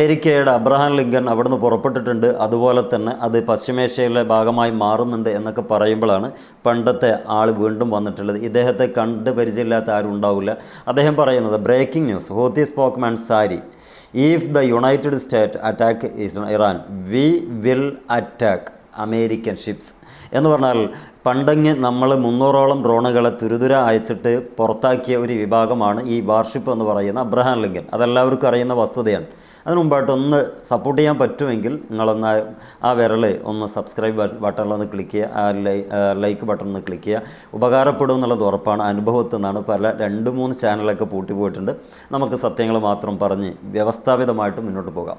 അമേരിക്കയുടെ Abraham Lincoln അവിടുന്ന് പുറപ്പെട്ടിട്ടുണ്ട്. അതുപോലെ തന്നെ അത് പശ്ചിമേഷ്യയിലെ ഭാഗമായി മാറുന്നുണ്ട് എന്നൊക്കെ പറയുമ്പോഴാണ് പണ്ടത്തെ ആൾ വീണ്ടും വന്നിട്ടുള്ളത്. ഇദ്ദേഹത്തെ കണ്ട് പരിചയമില്ലാത്ത ആരും ഉണ്ടാവില്ല. അദ്ദേഹം പറയുന്നത് breaking news Houthi spokesman sorry if the United State attack Iran we will attack American ships എന്ന് പറഞ്ഞാൽ പണ്ടങ്ങ് നമ്മൾ മുന്നൂറോളം ഡ്രോണുകളെ തുരുതുര അയച്ചിട്ട് പുറത്താക്കിയ ഒരു വിഭാഗമാണ് ഈ വാർഷിപ്പ് എന്ന് പറയുന്ന അബ്രഹാം ലിങ്കൻ. അതെല്ലാവർക്കും അറിയുന്ന വസ്തുതയാണ്. അതിന് ഒന്ന് സപ്പോർട്ട് ചെയ്യാൻ പറ്റുമെങ്കിൽ നിങ്ങളൊന്ന് ആ വിരൽ ഒന്ന് സബ്സ്ക്രൈബ് ബട്ടണിലൊന്ന് ക്ലിക്ക് ചെയ്യുക. ആ ലൈക്ക് ഒന്ന് ക്ലിക്ക് ചെയ്യുക. ഉപകാരപ്പെടും എന്നുള്ളത് ഉറപ്പാണ്. അനുഭവത്തിൽ നിന്നാണ് പല രണ്ട് മൂന്ന് ചാനലൊക്കെ പൂട്ടിപ്പോയിട്ടുണ്ട് നമുക്ക് സത്യങ്ങൾ മാത്രം പറഞ്ഞ് വ്യവസ്ഥാപിതമായിട്ട് മുന്നോട്ട് പോകാം.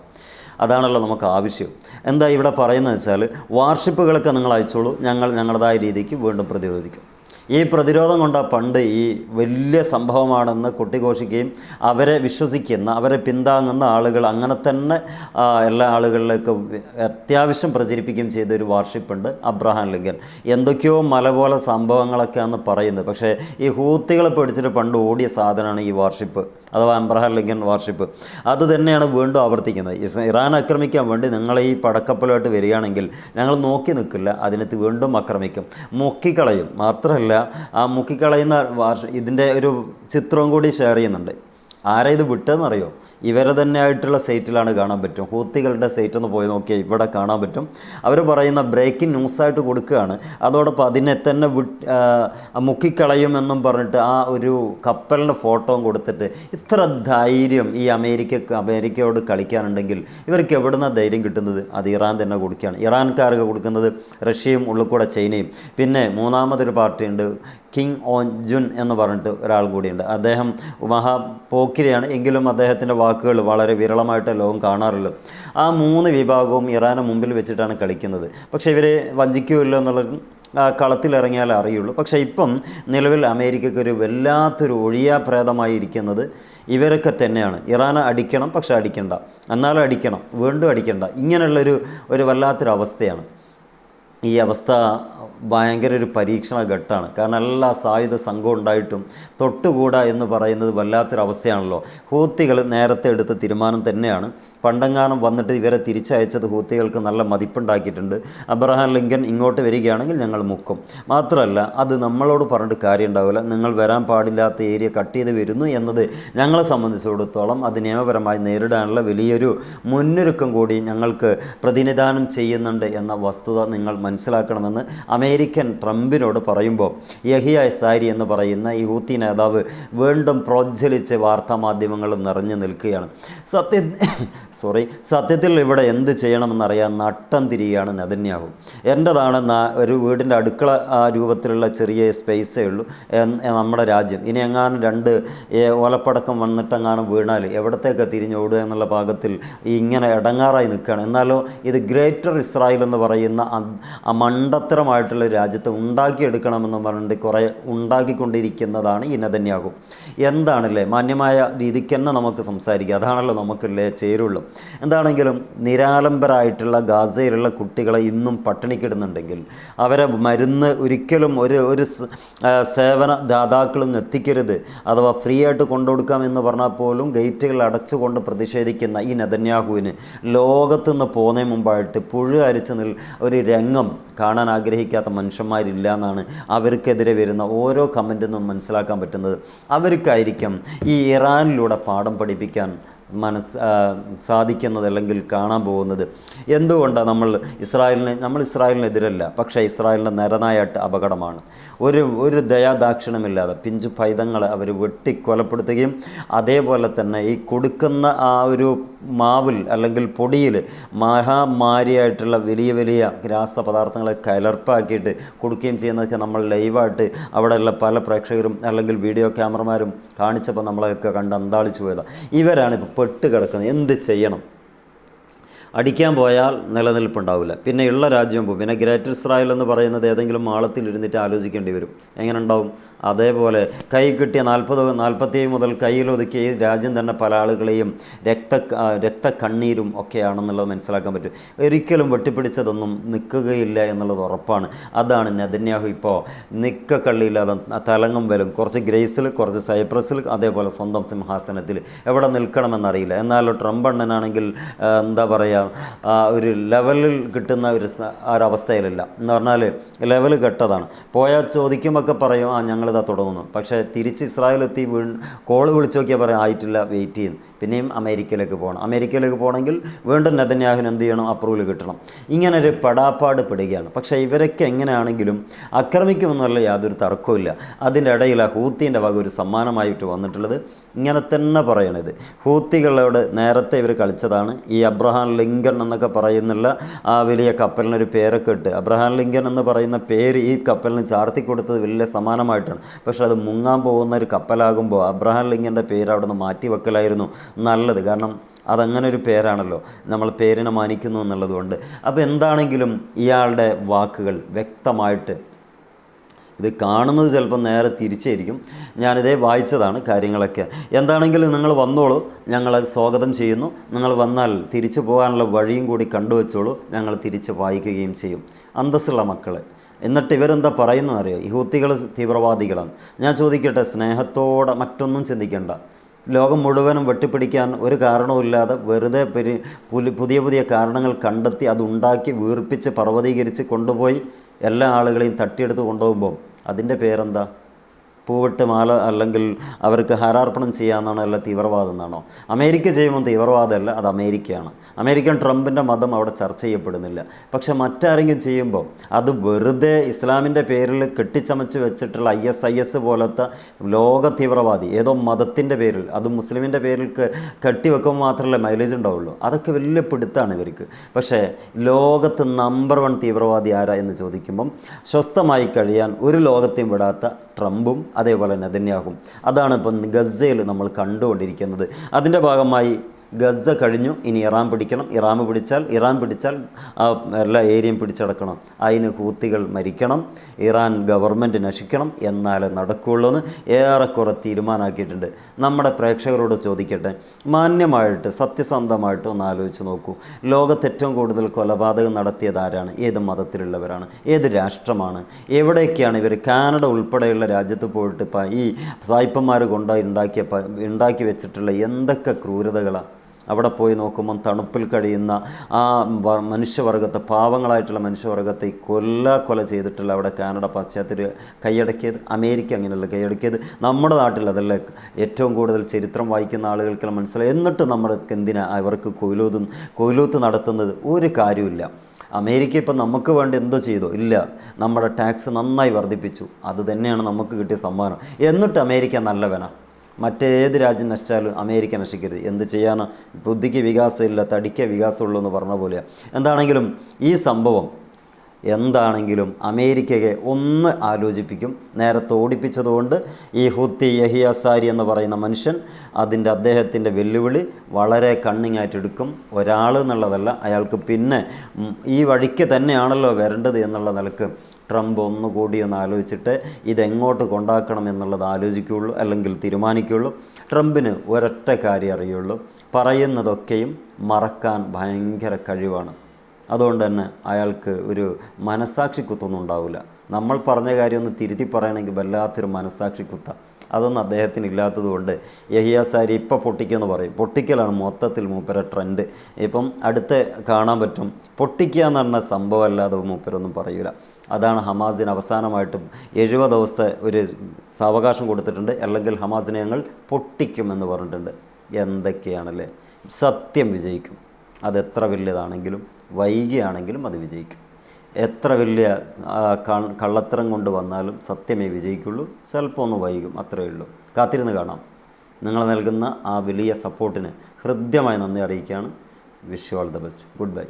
അതാണല്ലോ നമുക്ക് ആവശ്യം. എന്താ ഇവിടെ പറയുന്നത് വെച്ചാൽ വാർഷിപ്പുകളൊക്കെ നിങ്ങൾ അയച്ചോളൂ. ഞങ്ങൾ ഞങ്ങളുടേതായ രീതിക്ക് വീണ്ടും പ്രതിരോധിക്കും. ഈ പ്രതിരോധം കൊണ്ട് പണ്ട് ഈ വലിയ സംഭവമാണെന്ന് കൊട്ടിഘോഷിക്കുകയും അവരെ വിശ്വസിക്കുന്ന അവരെ പിന്താങ്ങുന്ന ആളുകൾ അങ്ങനെ തന്നെ എല്ലാ ആളുകളിലേക്ക് അത്യാവശ്യം പ്രചരിപ്പിക്കുകയും ചെയ്ത ഒരു വാർഷിപ്പുണ്ട് അബ്രഹാം ലിങ്കൻ. എന്തൊക്കെയോ മല പോലെ സംഭവങ്ങളൊക്കെയാണ് പറയുന്നത്. പക്ഷേ ഈ ഹൂത്തികളെ പിടിച്ചിട്ട് പണ്ട് ഓടിയ സാധനമാണ് ഈ വാർഷിപ്പ് അഥവാ അബ്രഹാം ലിങ്കൻ വാർഷിപ്പ്. അത് തന്നെയാണ് വീണ്ടും ആവർത്തിക്കുന്നത്. ഇറാൻ ആക്രമിക്കാൻ വേണ്ടി നിങ്ങൾ ഈ പടക്കപ്പലുമായിട്ട് വരികയാണെങ്കിൽ ഞങ്ങൾ നോക്കി നിൽക്കില്ല അതിനകത്ത് വീണ്ടും ആക്രമിക്കും. മുക്കിക്കളയും. മാത്രമല്ല ആ മുക്കിക്കളയുന്ന ഇതിന്റെ ഒരു ചിത്രവും കൂടി ഷെയർ ചെയ്യുന്നുണ്ട്. ആരാ ഇത് വിട്ടതെന്നറിയോ? ഇവരെ തന്നെ ആയിട്ടുള്ള സൈറ്റിലാണ് കാണാൻ പറ്റും. ഹൂത്തികളുടെ സൈറ്റ് ഒന്ന് പോയി നോക്കിയാൽ ഇവിടെ കാണാൻ പറ്റും. അവർ പറയുന്ന ബ്രേക്കിംഗ് ന്യൂസ് ആയിട്ട് കൊടുക്കുകയാണ്. അതോടൊപ്പം അതിനെ തന്നെ വിട്ട് മുക്കിക്കളയുമെന്നും പറഞ്ഞിട്ട് ആ ഒരു കപ്പലിന്റെ ഫോട്ടോയും കൊടുത്തിട്ട് ഇത്ര ധൈര്യം ഈ അമേരിക്ക അമേരിക്കയോട് കളിക്കാനുണ്ടെങ്കിൽ ഇവർക്ക് എവിടുന്ന ധൈര്യം കിട്ടുന്നത്? അത് ഇറാൻ തന്നെ കൊടുക്കുകയാണ്. ഇറാൻകാർക്ക് കൊടുക്കുന്നത് റഷ്യയും ഉള്ളിൽ കൂടെ ചൈനയും. പിന്നെ മൂന്നാമതൊരു പാർട്ടിയുണ്ട് കിങ് ഓൻ ജുൻ എന്ന് പറഞ്ഞിട്ട് ഒരാൾ കൂടിയുണ്ട്. അദ്ദേഹം മഹാ പോക്കിരിയാണ് എങ്കിലും അദ്ദേഹത്തിന്റെ വാക്കുകൾ വളരെ വിരളമായിട്ട് ലോകം കാണാറുള്ളൂ ആ മൂന്ന് വിഭാഗവും ഇറാനെ മുമ്പിൽ വെച്ചിട്ടാണ് കളിക്കുന്നത്. പക്ഷേ ഇവരെ വഞ്ചിക്കുമല്ലോ എന്നുള്ളത് കളത്തിലിറങ്ങിയാലേ അറിയുള്ളൂ. പക്ഷേ ഇപ്പം നിലവിൽ അമേരിക്കയ്ക്ക് ഒരു വല്ലാത്തൊരു ഒഴിയാപ്രേതമായി ഇരിക്കുന്നത് ഇവരൊക്കെ തന്നെയാണ്. ഇറാനെ അടിക്കണം പക്ഷെ അടിക്കണ്ട. എന്നാലും അടിക്കണം വീണ്ടും അടിക്കണ്ട. ഇങ്ങനെയുള്ളൊരു ഒരു വല്ലാത്തൊരു അവസ്ഥയാണ് ഈ അവസ്ഥ ഭയങ്കര ഒരു പരീക്ഷണ ഘട്ടമാണ് കാരണം എല്ലാ സായുധ സംഘവും ഉണ്ടായിട്ടും തൊട്ടുകൂടാ എന്ന് പറയുന്നത് വല്ലാത്തൊരവസ്ഥയാണല്ലോ. ഹൂത്തികൾ നേരത്തെ എടുത്ത തീരുമാനം തന്നെയാണ്. പണ്ടങ്ങാനം വന്നിട്ട് ഇവരെ തിരിച്ചയച്ചത് ഹൂത്തികൾക്ക് നല്ല മതിപ്പുണ്ടാക്കിയിട്ടുണ്ട്. അബ്രഹാം ലിങ്കൻ ഇങ്ങോട്ട് വരികയാണെങ്കിൽ ഞങ്ങൾ മുക്കും. മാത്രമല്ല അത് നമ്മളോട് പറഞ്ഞിട്ട് കാര്യം ഉണ്ടാവില്ല നിങ്ങൾ വരാൻ പാടില്ലാത്ത ഏരിയ കട്ട് ചെയ്ത് വരുന്നു എന്നത് ഞങ്ങളെ സംബന്ധിച്ചിടത്തോളം അത് നിയമപരമായി നേരിടാനുള്ള വലിയൊരു മുന്നൊരുക്കം കൂടി ഞങ്ങൾക്ക് പ്രതിനിധാനം ചെയ്യുന്നുണ്ട് എന്ന വസ്തുത നിങ്ങൾ മനസ്സിലാക്കണമെന്ന് അമേരിക്കൻ ട്രംപിനോട് പറയുമ്പോൾ യഹിയ സാരി എന്ന് പറയുന്ന ഈ ഹൂത്തി നേതാവ് വീണ്ടും പ്രോജ്വലിച്ച് വാർത്താമാധ്യമങ്ങൾ നിറഞ്ഞു നിൽക്കുകയാണ്. സത്യ സോറി സത്യത്തിൽ ഇവിടെ എന്ത് ചെയ്യണമെന്നറിയാൻ നട്ടം തിരിയുകയാണ് നെതന്യാഹു. എന്റെതാണ് ഒരു വീടിന്റെ അടുക്കള രൂപത്തിലുള്ള ചെറിയ സ്പേസേ ഉള്ളൂ. നമ്മുടെ രാജ്യം. ഇനി എങ്ങാനും രണ്ട് ഓലപ്പടക്കം വന്നിട്ടെങ്ങാനും വീണാൽ എവിടത്തേക്ക് തിരിഞ്ഞോടുക എന്നുള്ള ഭാഗത്തിൽ ഇങ്ങനെ ഇടങ്ങാറായി നിൽക്കുകയാണ്. എന്നാലോ ഇത് ഗ്രേറ്റർ ഇസ്രായേൽ എന്ന് പറയുന്ന അ- ആ രാജ്യത്ത് ഉണ്ടാക്കിയെടുക്കണമെന്ന് പറഞ്ഞിട്ട് കുറേ ഉണ്ടാക്കിക്കൊണ്ടിരിക്കുന്നതാണ് ഈ നെതന്യാഹു. എന്താണല്ലേ? മാന്യമായ രീതിക്ക് തന്നെ നമുക്ക് സംസാരിക്കുക അതാണല്ലോ നമുക്കല്ലേ ചേരുള്ളൂ. എന്താണെങ്കിലും നിരാലംബരായിട്ടുള്ള ഗാസയിലുള്ള കുട്ടികളെ ഇന്നും പട്ടിണിക്കിടുന്നുണ്ടെങ്കിൽ അവരെ മരുന്ന് ഒരിക്കലും ഒരു ഒരു സേവന ദാതാക്കളും എത്തിക്കരുത്. അഥവാ ഫ്രീ ആയിട്ട് കൊണ്ടുകൊടുക്കാം എന്ന് പറഞ്ഞാൽ പോലും ഗേറ്റുകൾ അടച്ചുകൊണ്ട് പ്രതിഷേധിക്കുന്ന ഈ നെതന്യാഹുവിന് ലോകത്തുനിന്ന് പോകുന്നതിന് മുമ്പായിട്ട് പുഴു അരിച്ചു നിൽ ഒരു രംഗം കാണാൻ ആഗ്രഹിക്കാത്ത മനുഷ്യന്മാരില്ല എന്നാണ് അവർക്കെതിരെ വരുന്ന ഓരോ കമന്റിൽ നിന്നും മനസ്സിലാക്കാൻ പറ്റുന്നത്. അവർക്കായിരിക്കും ഈ ഇറാനിലൂടെ പാഠം പഠിപ്പിക്കാൻ മനസ് സാധിക്കുന്നത് അല്ലെങ്കിൽ കാണാൻ പോകുന്നത്. എന്തുകൊണ്ടാണ് നമ്മൾ ഇസ്രായേലിനെ നമ്മൾ ഇസ്രായേലിനെതിരല്ല പക്ഷേ ഇസ്രായേലിന്റെ നിരനായിട്ട് അപകടമാണ്. ഒരു ഒരു ദയാദാക്ഷിണമില്ലാതെ പിഞ്ചു പൈതങ്ങളെ അവർ വെട്ടിക്കൊലപ്പെടുത്തുകയും അതേപോലെ തന്നെ ഈ കൊടുക്കുന്ന ആ ഒരു മാവിൽ അല്ലെങ്കിൽ പൊടിയിൽ മഹാമാരിയായിട്ടുള്ള വലിയ വലിയ രാസപദാർത്ഥങ്ങളെ കലർപ്പാക്കിയിട്ട് കൊടുക്കുകയും ചെയ്യുന്നതൊക്കെ നമ്മൾ ലൈവായിട്ട് അവിടെയുള്ള പല പ്രേക്ഷകരും അല്ലെങ്കിൽ വീഡിയോ ക്യാമറമാരും കാണിച്ചപ്പോൾ നമ്മളെയൊക്കെ കണ്ട് അന്താളിച്ചു പോയതാണ്. ഇവരാണ് ഇപ്പോൾ പെട്ട് കിടക്കുന്നത്. എന്ത് ചെയ്യണം? അടിക്കാൻ പോയാൽ നിലനിൽപ്പുണ്ടാവില്ല. പിന്നെ ഉള്ള രാജ്യം പോകും പിന്നെ ഗ്രേറ്റർ ഇസ്രായേൽ എന്ന് പറയുന്നത് ഏതെങ്കിലും മാളത്തിൽ ഇരുന്നിട്ട് ആലോചിക്കേണ്ടി വരും. എങ്ങനെ ഉണ്ടാവും അതേപോലെ കൈ കിട്ടിയ നാൽപ്പത് നാൽപ്പത്തേഴ് മുതൽ കയ്യിലൊതുക്കിയ ഈ രാജ്യം തന്നെ പല ആളുകളെയും രക്ത രക്തക്കണ്ണീരും ഒക്കെയാണെന്നുള്ളത് മനസ്സിലാക്കാൻ പറ്റും. ഒരിക്കലും വെട്ടിപ്പിടിച്ചതൊന്നും നിൽക്കുകയില്ല എന്നുള്ളത് ഉറപ്പാണ്. അതാണ് നെതന്യാഹു ഇപ്പോൾ നിക്കക്കള്ളിയില്ലാതെ തലങ്ങും വരും കുറച്ച് ഗ്രേസിൽ കുറച്ച് സൈപ്രസിൽ അതേപോലെ സ്വന്തം സിംഹാസനത്തിൽ എവിടെ നിൽക്കണമെന്നറിയില്ല. എന്നാൽ ട്രംപ് അണ്ണനാണെങ്കിൽ ആ, എന്താ പറയുക ഒരു ലെവലിൽ കിട്ടുന്ന ഒരു ഒരവസ്ഥയിലല്ല എന്ന് പറഞ്ഞാൽ ലെവൽ കെട്ടതാണ്. പോയാൽ ചോദിക്കുമ്പോൾ പറയും ആ ഞങ്ങളിതാ തുടങ്ങുന്നു. പക്ഷേ തിരിച്ച് ഇസ്രായേലെത്തി വീ കോൾ വിളിച്ച് നോക്കിയാൽ പറയാം ആയിട്ടില്ല വെയിറ്റ് ചെയ്യും. പിന്നെയും അമേരിക്കയിലേക്ക് പോകണം. അമേരിക്കയിലേക്ക് പോകണമെങ്കിൽ വീണ്ടും നെതന്യാഹുന് എന്ത് ചെയ്യണം? അപ്രൂവൽ കിട്ടണം. ഇങ്ങനെ ഒരു പെടാപ്പാട് പെടുകയാണ്. പക്ഷേ ഇവരൊക്കെ എങ്ങനെയാണെങ്കിലും ആക്രമിക്കുമെന്നുള്ള യാതൊരു തർക്കവുമില്ല അതിന്റെ ഇടയിൽ ആ ഹൂത്തിന്റെ വക ഒരു സമ്മാനമായിട്ട് വന്നിട്ടുള്ളത് ഇങ്ങനെ തന്നെ പറയണത്. ഹൂത്തികളോട് നേരത്തെ ഇവർ കളിച്ചതാണ്. ഈ അബ്രഹാം ലിങ്കൺ എന്നൊക്കെ പറയുന്നുള്ള ആ വലിയ കപ്പലിനൊരു പേരൊക്കെ ഇട്ട്. അബ്രഹാം ലിങ്കൺ എന്ന് പറയുന്ന പേര് ഈ കപ്പലിന് ചാർത്തി കൊടുത്തത് വലിയ സമാനമായിട്ടാണ്. പക്ഷേ അത് മുങ്ങാൻ പോകുന്ന ഒരു കപ്പലാകുമ്പോൾ അബ്രഹാം ലിങ്കന്റെ പേര് അവിടെ നിന്ന് മാറ്റി വെക്കലായിരുന്നു. നല്ലത്. കാരണം അതങ്ങനെ ഒരു പേരാണല്ലോ. നമ്മൾ പേരിനെ മാനിക്കുന്നു എന്നുള്ളതുകൊണ്ട്. അപ്പോൾ എന്താണെങ്കിലും ഇയാളുടെ വാക്കുകൾ വ്യക്തമായിട്ട് ഇത് കാണുന്നത് ചിലപ്പോൾ നേരെ തിരിച്ചായിരിക്കും. ഞാനിതേ വായിച്ചതാണ് കാര്യങ്ങളൊക്കെ. എന്താണെങ്കിലും നിങ്ങൾ വന്നോളൂ. ഞങ്ങൾ സ്വാഗതം ചെയ്യുന്നു. നിങ്ങൾ വന്നാൽ തിരിച്ചു പോകാനുള്ള വഴിയും കൂടി കണ്ടുവച്ചോളൂ ഞങ്ങൾ തിരിച്ച് വായിക്കുകയും ചെയ്യും. അന്തസ്സുള്ള മക്കളെ. എന്നിട്ട് ഇവരെന്താ പറയുന്നതെന്നറിയോ ഈ ഹൂത്തികൾ തീവ്രവാദികളാണ്. ഞാൻ ചോദിക്കട്ടെ സ്നേഹത്തോടെ മറ്റൊന്നും ചിന്തിക്കേണ്ട. ലോകം മുഴുവനും വെട്ടിപ്പിടിക്കാൻ ഒരു കാരണവുമില്ലാതെ വെറുതെ പെരി പുതിയ പുതിയ കാരണങ്ങൾ കണ്ടെത്തി അതുണ്ടാക്കി വീർപ്പിച്ച് പർവതീകരിച്ച് കൊണ്ടുപോയി എല്ലാ ആളുകളെയും തട്ടിയെടുത്ത് കൊണ്ടുപോകുമ്പോൾ അതിന്റെ പേരെന്താ? പൂവിട്ട് മാല അല്ലെങ്കിൽ അവർക്ക് ഹരാർപ്പണം ചെയ്യാമെന്നാണോ അല്ല തീവ്രവാദം എന്നാണോ? അമേരിക്ക ചെയ്യുമ്പോൾ തീവ്രവാദമല്ല അത് അമേരിക്കയാണ്. അമേരിക്കൻ ട്രംപിന്റെ മതം അവിടെ ചർച്ച ചെയ്യപ്പെടുന്നില്ല. പക്ഷേ മറ്റാരെങ്കിലും ചെയ്യുമ്പോൾ അത് വെറുതെ ഇസ്ലാമിന്റെ പേരിൽ കെട്ടിച്ചമച്ച് വെച്ചിട്ടുള്ള ഐ എസ് ഐ എസ് പോലത്തെ ലോക തീവ്രവാദി ഏതോ മതത്തിന്റെ പേരിൽ അത് മുസ്ലിമിന്റെ പേരിൽ കെട്ടിവെക്കുമ്പോൾ മാത്രമല്ല മൈലേജ് ഉണ്ടാവുള്ളൂ. അതൊക്കെ വലിയ പിടുത്താണ് ഇവർക്ക്. പക്ഷേ ലോകത്ത് നമ്പർ വൺ തീവ്രവാദി ആരാ എന്ന് ചോദിക്കുമ്പം സ്വസ്ഥമായി കഴിയാൻ ഒരു ലോകത്തെയും വിടാത്ത ട്രംപും അതേപോലെ തന്നെ തന്നെയാകും അതാണ് ഇപ്പം ഗസയിൽ നമ്മൾ കണ്ടുകൊണ്ടിരിക്കുന്നത്. അതിന്റെ ഭാഗമായി ഗസ കഴിഞ്ഞു. ഇനി ഇറാൻ പിടിക്കണം. ഇറാൻ പിടിച്ചാൽ ഇറാം പിടിച്ചാൽ ആ എല്ലാ ഏരിയയും പിടിച്ചടക്കണം. അതിന് കൂത്തികൾ മരിക്കണം. ഇറാൻ ഗവൺമെന്റ് നശിക്കണം. എന്നാലേ നടക്കുകയുള്ളൂ എന്ന് ഏറെക്കുറെ തീരുമാനമാക്കിയിട്ടുണ്ട്. നമ്മുടെ പ്രേക്ഷകരോട് ചോദിക്കട്ടെ. മാന്യമായിട്ട് സത്യസന്ധമായിട്ട് ഒന്ന് ആലോചിച്ച് നോക്കൂ. ലോകത്ത് ഏറ്റവും കൂടുതൽ കൊലപാതകം നടത്തിയത് ആരാണ്? ഏത് മതത്തിലുള്ളവരാണ്? ഏത് രാഷ്ട്രമാണ്? എവിടെയൊക്കെയാണ് ഇവർ കാനഡ ഉൾപ്പെടെയുള്ള രാജ്യത്ത് പോയിട്ട് ഈ സായിപ്പന്മാർ കൊണ്ടുണ്ടാക്കിയ ഉണ്ടാക്കി വെച്ചിട്ടുള്ള എന്തൊക്കെ ക്രൂരതകളാണ് അവിടെ പോയി നോക്കുമ്പം തണുപ്പിൽ കഴിയുന്ന ആ മനുഷ്യവർഗത്തെ പാവങ്ങളായിട്ടുള്ള മനുഷ്യവർഗത്തെ കൊല്ല കൊല ചെയ്തിട്ടുള്ള അവിടെ കാനഡ പാശ്ചാത്യർ കൈയടക്കിയത് അമേരിക്ക അങ്ങനെയല്ല കൈയടക്കിയത്. നമ്മുടെ നാട്ടിൽ അതല്ല ഏറ്റവും കൂടുതൽ ചരിത്രം വായിക്കുന്ന ആളുകൾക്കെല്ലാം മനസ്സിലായി. എന്നിട്ട് നമ്മൾക്ക് എന്തിനാ അവർക്ക് കൊയിലൂത്ത് കൊയിലൂത്ത് നടത്തുന്നത്? ഒരു കാര്യമില്ല അമേരിക്ക ഇപ്പം നമുക്ക് വേണ്ടി എന്തോ ചെയ്തോ? ഇല്ല. നമ്മുടെ ടാക്സ് നന്നായി വർദ്ധിപ്പിച്ചു. അത് തന്നെയാണ് നമുക്ക് കിട്ടിയ സമ്മാനം. എന്നിട്ട് അമേരിക്ക നല്ലവനാ മറ്റേത് രാജ്യം നശിച്ചാലും അമേരിക്ക നശിക്കരുത്. എന്ത് ചെയ്യാനോ? ബുദ്ധിക്ക് വികാസമില്ല തടിക്ക് വികാസമുള്ളൂ എന്ന് പറഞ്ഞ പോലെയാണ് എന്താണെങ്കിലും ഈ സംഭവം എന്താണെങ്കിലും അമേരിക്കയെ ഒന്ന് ആലോചിപ്പിക്കും. നേരത്തെ ഓടിപ്പിച്ചതുകൊണ്ട് ഈ ഹുത്തി യഹിയാസാരി എന്ന് പറയുന്ന മനുഷ്യൻ അതിന്റെ അദ്ദേഹത്തിന്റെ വെല്ലുവിളി വളരെ കണ്ണിങ് ഒരാൾ എന്നുള്ളതല്ല അയാൾക്ക് പിന്നെ ഈ വഴിക്ക് തന്നെയാണല്ലോ വരേണ്ടത് എന്നുള്ള നിലയ്ക്ക് ട്രംപ് ഒന്നുകൂടി ഒന്ന് ആലോചിച്ചിട്ട് ഇതെങ്ങോട്ട് കൊണ്ടാക്കണം എന്നുള്ളത് ആലോചിക്കുകയുള്ളൂ അല്ലെങ്കിൽ തീരുമാനിക്കുകയുള്ളൂ. ട്രംപിന് ഒരൊറ്റ കാര്യം അറിയുള്ളൂ പറയുന്നതൊക്കെയും മറക്കാൻ ഭയങ്കര കഴിവാണ്. അതുകൊണ്ട് തന്നെ അയാൾക്ക് ഒരു മനസാക്ഷി കുത്തൊന്നും ഉണ്ടാവില്ല. നമ്മൾ പറഞ്ഞ കാര്യം ഒന്ന് തിരുത്തി പറയണമെങ്കിൽ വല്ലാത്തൊരു മനസാക്ഷി കുത്ത. അതൊന്നും അദ്ദേഹത്തിന് ഇല്ലാത്തതുകൊണ്ട് യഹിയ സാരി ഇപ്പോൾ പൊട്ടിക്കുമെന്ന് പറയും. പൊട്ടിക്കലാണ് മൊത്തത്തിൽ മൂപ്പര ട്രെൻഡ് ഇപ്പം അടുത്ത് കാണാൻ പറ്റും. പൊട്ടിക്കുക എന്ന് പറഞ്ഞ സംഭവമല്ലാതെ മൂപ്പരൊന്നും പറയൂല. അതാണ് ഹമാസിന് അവസാനമായിട്ടും എഴുപത് ദിവസത്തെ ഒരു സാവകാശം കൊടുത്തിട്ടുണ്ട്. അല്ലെങ്കിൽ ഹമാസിനെ ഞങ്ങൾ പൊട്ടിക്കുമെന്ന് പറഞ്ഞിട്ടുണ്ട്. എന്തൊക്കെയാണല്ലേ? സത്യം വിജയിക്കും. അതെത്ര വലിയതാണെങ്കിലും വൈകിയാണെങ്കിലും അത് വിജയിക്കും. എത്ര വലിയ കള്ളത്തരം കൊണ്ട് വന്നാലും സത്യമേ വിജയിക്കുള്ളൂ. ചിലപ്പോൾ ഒന്ന് വൈകും അത്രയേ ഉള്ളൂ. കാത്തിരുന്ന് കാണാം. നിങ്ങൾ നൽകുന്ന ആ വലിയ സപ്പോർട്ടിന് ഹൃദ്യമായി നന്ദി അറിയിക്കുകയാണ്. Wish you the best good bye